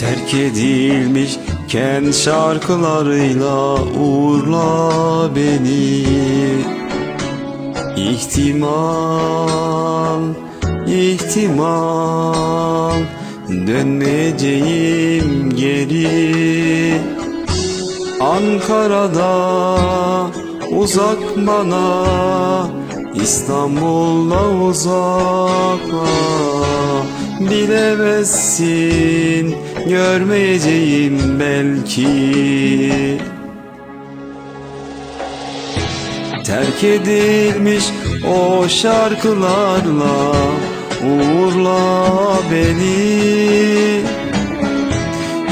Terk edilmiş kent şarkılarıyla uğurla beni. İhtimal, ihtimal Dönmeyeceğim geri. Ankara'da uzak bana İstanbul'da uzak Bilemezsin görmeyeceğim belki. Terk edilmiş o şarkılarla uğurla beni.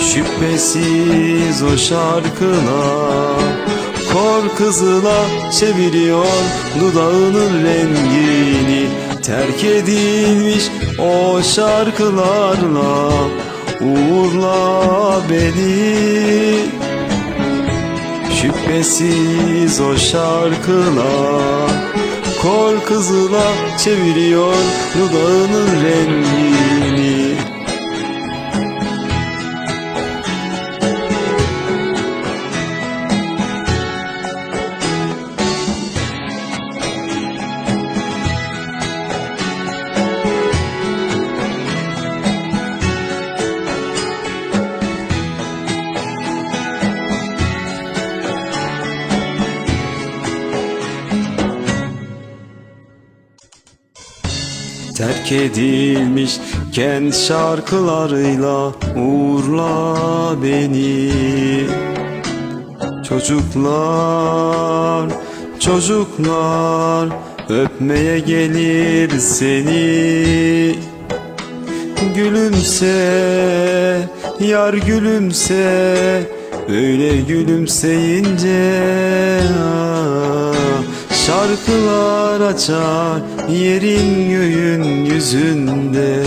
Şüphesiz o şarkılar Kor kızıla çeviriyor dudağının rengini. Terk edilmiş o şarkılarla uğurla beni. Şüphesiz o şarkılar Kor kızıla çeviriyor dudağının rengini Terk edilmiş kent şarkılarıyla uğurla beni. Çocuklar, çocuklar öpmeye gelir seni. Gülümse, yar gülümse Öyle gülümseyince ah, Şarkılar açar yerin göğün yüzünde.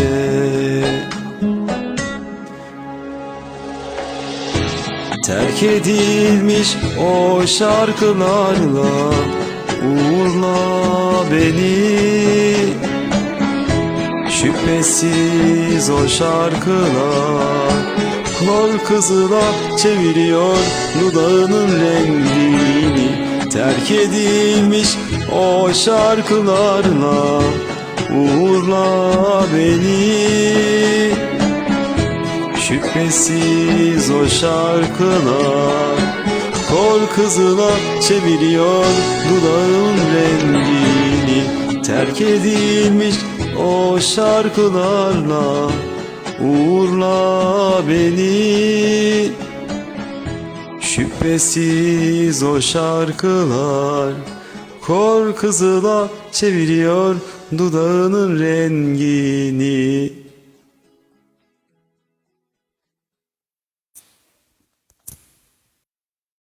Terk edilmiş o şarkılarla Uğurla beni. Şüphesiz o şarkılar Kol kızıla çeviriyor dudağının rengini Terk edilmiş o şarkılarla Uğurla beni. Şüphesiz o şarkılar Kol kızıla çeviriyor dudağın rengini. Terk edilmiş o şarkılarla Uğurla beni Şüphesiz o şarkılar Kor kızıla çeviriyor dudağının rengini